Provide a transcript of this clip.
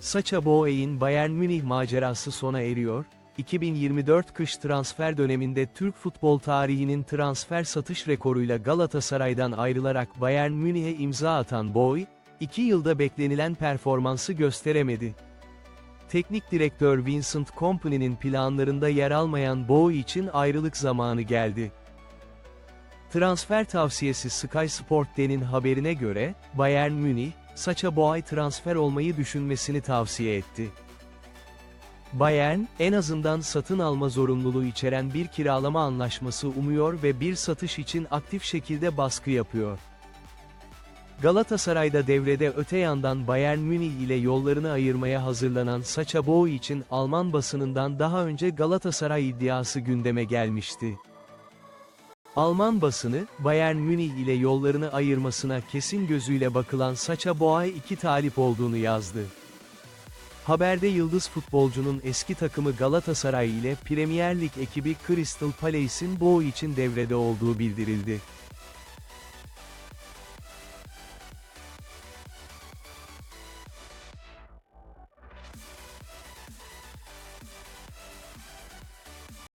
Sacha Boey'in Bayern Münih macerası sona eriyor, 2024 kış transfer döneminde Türk futbol tarihinin transfer satış rekoruyla Galatasaray'dan ayrılarak Bayern Münih'e imza atan Boey, 2 yılda beklenilen performansı gösteremedi. Teknik direktör Vincent Kompany'nin planlarında yer almayan Boey için ayrılık zamanı geldi. Transfer tavsiyesi Sky Sport'tenin haberine göre, Bayern Münih, Sacha Boey transfer olmayı düşünmesini tavsiye etti. Bayern, en azından satın alma zorunluluğu içeren bir kiralama anlaşması umuyor ve bir satış için aktif şekilde baskı yapıyor. Galatasaray'da devrede öte yandan Bayern Münih ile yollarını ayırmaya hazırlanan Sacha Boey için Alman basınından daha önce Galatasaray iddiası gündeme gelmişti. Alman basını, Bayern Münih ile yollarını ayırmasına kesin gözüyle bakılan Sacha Boey iki talip olduğunu yazdı. Haberde yıldız futbolcunun eski takımı Galatasaray ile Premier Lig ekibi Crystal Palace'in Boey için devrede olduğu bildirildi.